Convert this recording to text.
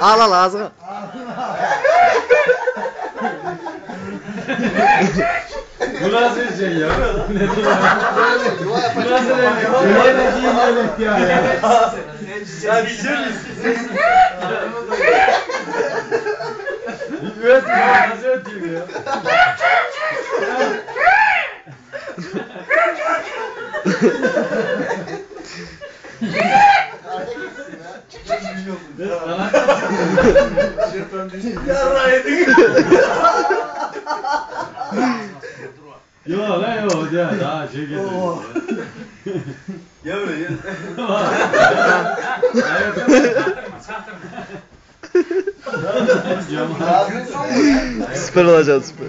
al al ağzına. Bu nasıl şey ya? Ne diyor? Yuva yapacak. nasıl bir şey? Niye de değil öyle ya? Ya bir şey misin? Ötüyor, nasıl ötüyor ya? Arda gitsin ya. Yarra yedin. Yo lan yo ya daha şey getiriyor. Gel buraya gel. Süper olacağız süper.